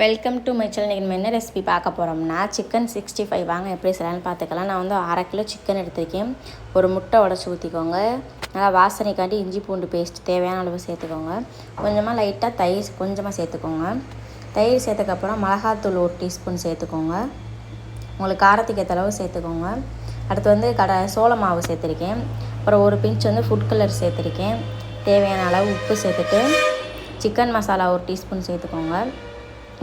Welcome to my channel நீங்கள் என்ன recipe பார்க்க போகிறோம்னா சிக்கன் சிக்ஸ்டி ஃபைவ் வாங்க எப்படி செய்யலாம்னு பார்த்துக்கலாம். நான் வந்து அரை கிலோ சிக்கன் எடுத்திருக்கேன். ஒரு முட்டை உடச்சி ஊற்றிக்கோங்க நல்லா வாசனைக்காண்டி இஞ்சி பூண்டு பேஸ்ட் தேவையான அளவு சேர்த்துக்கோங்க. கொஞ்சமாக லைட்டாக தயிர் கொஞ்சமாக சேர்த்துக்கோங்க. தயிர் சேர்த்தக்கப்புறம் மிளகாத்தூள் ஒரு டீஸ்பூன் சேர்த்துக்கோங்க. உங்களுக்கு காரத்துக்கு ஏற்ற அளவு சேர்த்துக்கோங்க. அடுத்து வந்து கடை சோள மாவு சேர்த்துருக்கேன். அப்புறம் ஒரு பிஞ்ச் வந்து ஃபுட் கலர் சேர்த்துருக்கேன். தேவையான அளவு உப்பு சேர்த்துட்டு சிக்கன் மசாலா ஒரு டீஸ்பூன் சேர்த்துக்கோங்க.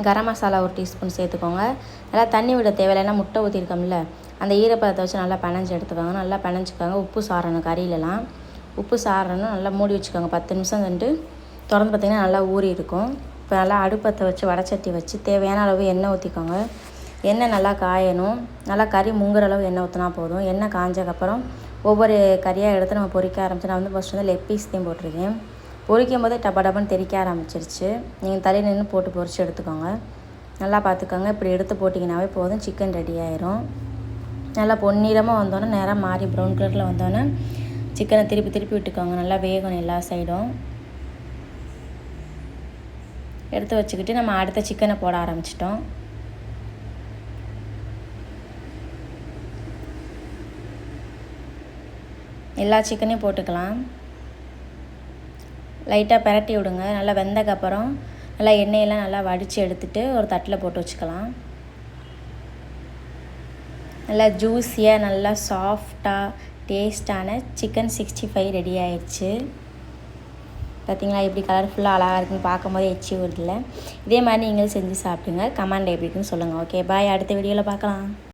கரம் மசாலா ஒரு டீஸ்பூன் சேர்த்துக்கோங்க. நல்லா தண்ணி விட தேவையில்லைன்னா முட்டை ஊற்றிருக்கோம்ல அந்த ஈரப்பதத்தை வச்சு நல்லா பினஞ்சு எடுத்துக்கோங்க. நல்லா பிணைஞ்சிக்கோங்க. உப்பு சாரணும் கறியிலலாம். உப்பு சாரணும் நல்லா மூடி வச்சுக்கோங்க. பத்து நிமிஷம் வந்துட்டு திறந்து பார்த்திங்கன்னா நல்லா ஊறி இருக்கும். இப்போ நல்லா அடுப்பத்தை வச்சு வடச்சட்டி வச்சு தேவையான அளவு எண்ணெய் ஊற்றிக்கோங்க எண்ணெய் நல்லா காயணும். நல்லா கறி முங்குற அளவு எண்ணெய் ஊற்றினா போதும். எண்ணெய் காஞ்சக்கப்புறம் ஒவ்வொரு கறியாக எடுத்து நம்ம பொரிக்க ஆரம்பிச்சு நான் வந்து ஃபஸ்ட்டு வந்து லெக் பீஸ் தான் போட்டிருக்கேன். பொரிக்கும் போதே டப்பா டப்பான்னு தெறிக்க ஆரம்பிச்சிருச்சு. நீங்கள் தலையில் நின்று போட்டு பொரித்து எடுத்துக்கோங்க. நல்லா பார்த்துக்கோங்க. இப்படி எடுத்து போட்டிங்கனாவே போதும். சிக்கன் ரெடி ஆயிரும். நல்லா பொன்னிறமாக வந்தோன்னே நேராக மாறி ப்ரௌன் கலரில் வந்தோன்னே சிக்கனை திருப்பி திருப்பி விட்டுக்கோங்க. நல்லா வேகணும் எல்லா சைடும் எடுத்து வச்சுக்கிட்டு நம்ம அடுத்த சிக்கனை போட ஆரம்பிச்சிட்டோம். எல்லா சிக்கனையும் போட்டுக்கலாம். லைட்டாக பரட்டி விடுங்க. நல்லா வெந்தக்கப்புறம் நல்லா எண்ணெயெல்லாம் நல்லா வடித்து எடுத்துகிட்டு ஒரு தட்டில் போட்டு வச்சுக்கலாம். நல்லா ஜூஸியாக நல்லா சாஃப்டாக டேஸ்டான சிக்கன் சிக்ஸ்டி ஃபைவ் ரெடி ஆயிடுச்சு. பார்த்தீங்களா எப்படி கலர்ஃபுல்லாக அழகாக இருக்குன்னு பார்க்கும்போது எச்சி வருதில்ல இதே மாதிரி நீங்களும் செஞ்சு சாப்பிடுங்க. கமெண்ட் எப்படி இருக்குன்னு சொல்லுங்கள் ஓகே பாய் அடுத்த வீடியோவில் பார்க்கலாம்.